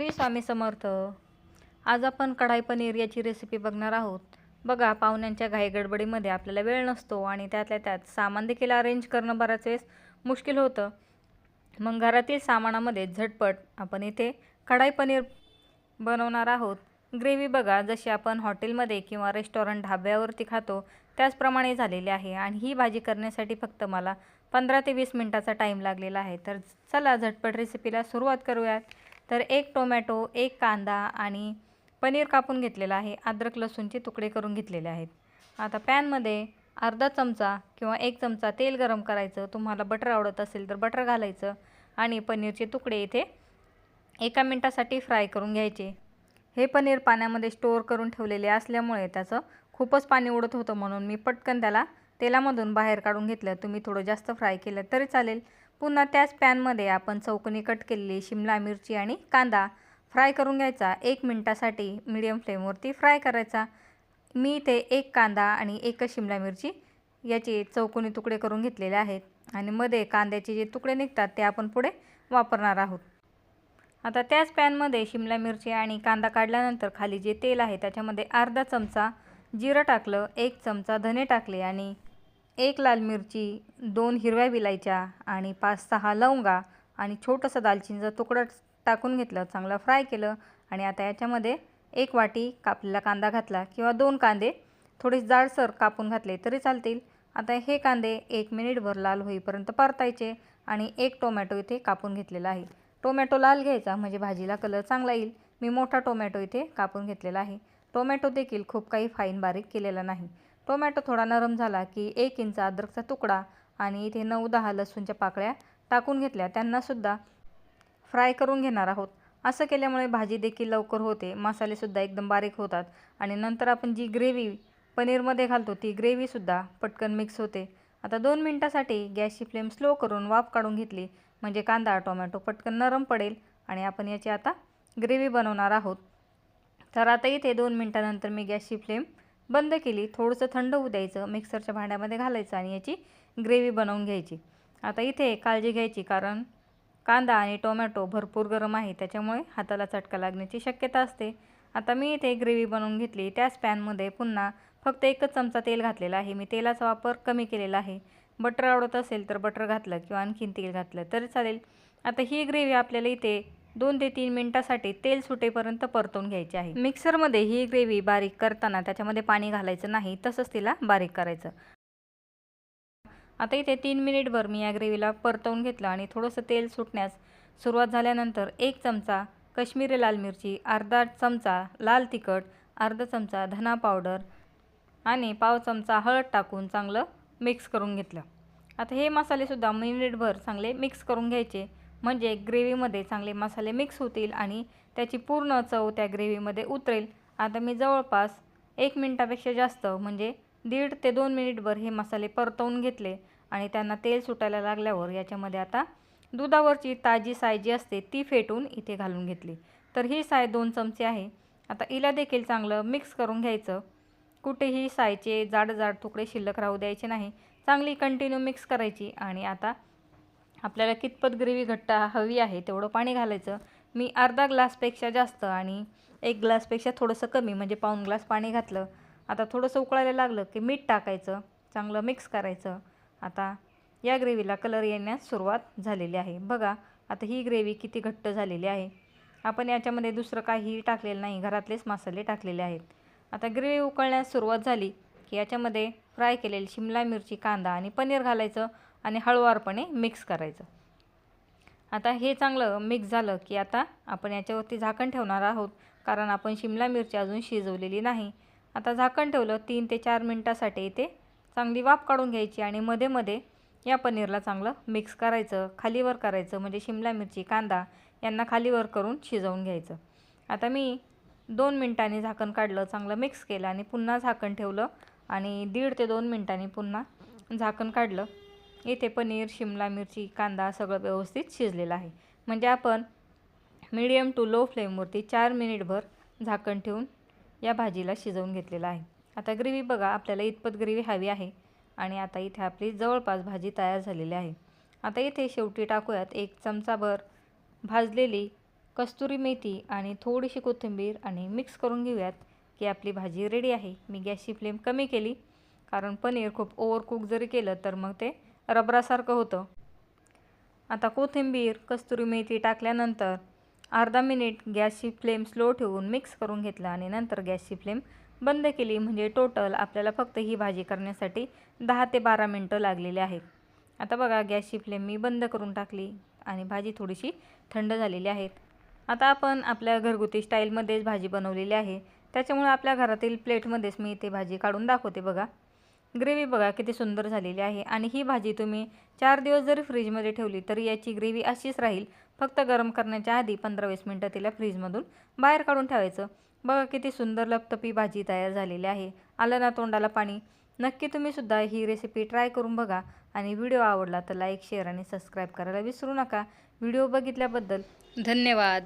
श्री स्वामी समर्थ. आज आपण कढाई पनीर याची रेसिपी बघणार आहोत. बघा पाहुण्यांच्या घाई गडबडीमध्ये आपल्याला वेळ नसतो आणि त्यातल्या त्यात सामान देखील अरेंज करणं बराच वेळेस मुश्किल होतं. मग घरातील सामानामध्ये झटपट आपण इथे कढाई पनीर बनवणार आहोत. ग्रेव्ही बघा जशी आपण हॉटेलमध्ये किंवा रेस्टॉरंट ढाब्यावरती खातो त्याचप्रमाणे झालेली आहे. आणि ही भाजी करण्यासाठी फक्त मला पंधरा ते वीस मिनटाचा टाईम लागलेला आहे. तर चला झटपट रेसिपीला सुरुवात करूयात. तर एक टोमॅटो एक कांदा आणि पनीर कापून घेतलेला आहे. अद्रक लसूणचे तुकडे करून घेतलेले आहेत. आता पॅनमध्ये अर्धा चमचा किंवा एक चमचा तेल गरम करायचं. तुम्हाला बटर आवडत असेल तर बटर घालायचं आणि पनीरचे तुकडे इथे एका मिनटासाठी फ्राय करून घ्यायचे. हे पनीर पाण्यामध्ये स्टोअर करून ठेवलेले असल्यामुळे त्याचं खूपच पाणी उडत होतं म्हणून मी पटकन त्याला तेलामधून बाहेर काढून घेतलं. तुम्ही थोडं जास्त फ्राय केलं तरी चालेल. पुन्हा त्याच पॅनमध्ये आपण चौकोनी कट केलेली शिमला मिरची आणि कांदा फ्राय करून घ्यायचा. एक मिनटासाठी मीडियम फ्लेमवरती फ्राय करायचा. मी इथे एक कांदा आणि एकच शिमला मिरची याचे चौकोनी तुकडे करून घेतलेले आहेत आणि मध्ये कांद्याचे जे तुकडे निघतात ते आपण पुढे वापरणार आहोत. आता त्याच पॅनमध्ये शिमला मिरची आणि कांदा काढल्यानंतर खाली जे तेल आहे त्याच्यामध्ये अर्धा चमचा जिरं टाकलं एक चमचा धने टाकले आणि एक लाल मिरची दोन हिरव्या विलायच्या आणि पाच सहा लवंगा आणि छोटंसं दालचिनीचा तुकडा टाकून घेतलं चांगलं फ्राय केलं आणि आता याच्यामध्ये एक वाटी कापलेला कांदा घातला किंवा दोन कांदे थोडे जाडसर कापून घातले तरी चालतील. आता हे कांदे एक मिनिटभर लाल होईपर्यंत परतायचे आणि एक टोमॅटो इथे कापून घेतलेला आहे. टोमॅटो लाल घ्यायचा म्हणजे भाजीला कलर चांगला येईल. मी मोठा टोमॅटो इथे कापून घेतलेला आहे. टोमॅटो देखील खूप काही फाईन बारीक केलेला नाही. टोमॅटो थोडा नरम झाला की एक इंच अद्रकचा तुकडा आणि इथे नऊ दहा लसूणच्या पाकळ्या टाकून घेतल्या. त्यांनासुद्धा फ्राय करून घेणार आहोत. असं केल्यामुळे भाजी देखील लवकर होते. मसालेसुद्धा एकदम बारीक होतात आणि नंतर आपण जी ग्रेव्ही पनीरमध्ये घालतो ती ग्रेव्हीसुद्धा पटकन मिक्स होते. आता दोन मिनटासाठी गॅसची फ्लेम स्लो करून वाफ काढून घेतली. म्हणजे कांदा टोमॅटो पटकन नरम पडेल आणि आपण याची आता ग्रेव्ही बनवणार आहोत. तर आता इथे दोन मिनटानंतर मी गॅसची फ्लेम बंद केली थोडंसं थंड होऊ द्यायचं मिक्सरच्या भांड्यामध्ये घालायचं आणि याची ग्रेव्ही बनवून घ्यायची. आता इथे काळजी घ्यायची कारण कांदा आणि टोमॅटो भरपूर गरम आहे त्याच्यामुळे हाताला चटका लागण्याची शक्यता असते. आता मी इथे ग्रेव्ही बनवून घेतली त्याच पॅनमध्ये पुन्हा फक्त एकच चमचा तेल घातलेला आहे. मी तेलाचा वापर कमी केलेला आहे. बटर आवडत असेल तर बटर घातलं किंवा आणखीन तेल घातलं तरी चालेल. आता ही ग्रेव्ही आपल्याला इथे दोन ते तीन मिनटासाठी तेल सुटेपर्यंत परतवून घ्यायचे आहे. मिक्सरमध्ये ही ग्रेव्ही बारीक करताना त्याच्यामध्ये पाणी घालायचं नाही तसंच तिला बारीक करायचं. आता इथे तीन मिनिटभर मी या ग्रेव्हीला परतवून घेतलं आणि थोडंसं तेल सुटण्यास सुरुवात झाल्यानंतर एक चमचा कश्मीरी लाल मिरची अर्धा चमचा लाल तिखट अर्धा चमचा धना पावडर आणि पाव चमचा हळद टाकून चांगलं मिक्स करून घेतलं. आता हे मसालेसुद्धा मिनिटभर चांगले मिक्स करून घ्यायचे. म्हणजे ग्रेव्हीमध्ये चांगले मसाले मिक्स होतील आणि त्याची पूर्ण चव त्या ग्रेव्हीमध्ये उतरेल. आता मी जवळपास एक मिनटापेक्षा जास्त म्हणजे दीड ते दोन मिनिटभर हे मसाले परतवून घेतले आणि त्यांना तेल सुटायला लागल्यावर याच्यामध्ये आता दुधावरची ताजी साय जी असते ती फेटून इथे घालून घेतली. तर ही साय दोन चमचे आहे. आता हिला देखील चांगलं मिक्स करून घ्यायचं. कुठेही सायचे जाड जाड तुकडे शिल्लक राहू द्यायचे नाही. चांगली कंटिन्यू मिक्स करायची आणि आता आपल्याला कितपत ग्रेव्ही घट्ट हवी आहे तेवढं पाणी घालायचं. मी अर्धा ग्लासपेक्षा जास्त आणि एक ग्लासपेक्षा थोडंसं कमी म्हणजे पाऊण ग्लास पाणी घातलं. आता थोडंसं उकळायला लागलं की मीठ टाकायचं चांगलं मिक्स करायचं. आता या ग्रेव्हीला कलर येण्यास सुरुवात झालेली आहे. बघा आता ही ग्रेव्ही किती घट्ट झालेली आहे. आपण याच्यामध्ये दुसरं काहीही टाकलेलं नाही घरातलेच मसाले टाकलेले आहेत. आता ग्रेव्ही उकळण्यास सुरुवात झाली की याच्यामध्ये फ्राय केलेली शिमला मिरची कांदा आणि पनीर घालायचं. आणि हळुवारपणे मिक्स करायचं. आता हे चांगलं मिक्स झालं की आता आपण याच्यावरती झाकण ठेवणार आहोत. कारण आपण शिमला मिरची अजून शिजवलेली नाही. आता झाकण ठेवलं तीन ते चार मिनटासाठी इथे चांगली वाफ काढून घ्यायची आणि मध्ये मध्ये या पनीरला चांगलं मिक्स करायचं. खालीवर करायचं म्हणजे शिमला मिरची कांदा यांना खालीवर करून शिजवून घ्यायचं. आता मी दोन मिनटांनी झाकण काढलं चांगलं मिक्स केलं आणि पुन्हा झाकण ठेवलं आणि दीड ते दोन मिनटांनी पुन्हा झाकण काढलं. इथे पनीर शिमला मिरची कांदा सगळं व्यवस्थित शिजलेलं आहे. म्हणजे आपण मीडियम टू लो फ्लेमवरती चार मिनिटभर झाकण ठेवून या भाजीला शिजवून घेतलेलं आहे. आता ग्रेव्ही बघा आपल्याला इतपत ग्रेव्ही हवी आहे आणि आता इथे आपली जवळपास भाजी तयार झालेली आहे. आता इथे शेवटी टाकूयात एक चमचाभर भाजलेली कस्तुरी मेथी आणि थोडीशी कोथिंबीर आणि मिक्स करून घेऊयात की आपली भाजी रेडी आहे. मी गॅसची फ्लेम कमी केली कारण पनीर खूप ओव्हरकुक जरी केलं तर मग ते रबरासारखं होतं. आता कोथिंबीर कस्तुरी मेथी टाकल्यानंतर अर्धा मिनिट गॅसची फ्लेम स्लो ठेवून मिक्स करून घेतलं आणि नंतर गॅसची फ्लेम बंद केली. म्हणजे टोटल आपल्याला फक्त ही भाजी करण्यासाठी दहा ते बारा मिनटं लागलेली आहेत. आता बघा गॅसची फ्लेम मी बंद करून टाकली आणि भाजी थोडीशी थंड झालेली आहेत. आता आपण आपल्या घरगुती स्टाईलमध्येच भाजी बनवलेली आहे. त्याच्यामुळे आपल्या घरातील प्लेटमध्येच मी ते भाजी काढून दाखवते बघा. ग्रेव्ही बघा किती सुंदर झालेली आहे. आणि ही भाजी तुम्ही चार दिवस जरी फ्रीजमध्ये ठेवली तरी याची ग्रेव्ही अशीच राहील. फक्त गरम करण्याच्या आधी पंधरा वीस मिनटं तिला फ्रीजमधून बाहेर काढून ठेवायचं. बघा किती सुंदर लपतपी भाजी तयार झालेली आहे. आलं ना तोंडाला पाणी? नक्की तुम्हीसुद्धा ही रेसिपी ट्राय करून बघा. आणि व्हिडिओ आवडला तर लाईक शेअर आणि सबस्क्राईब करायला विसरू नका. व्हिडिओ बघितल्याबद्दल धन्यवाद.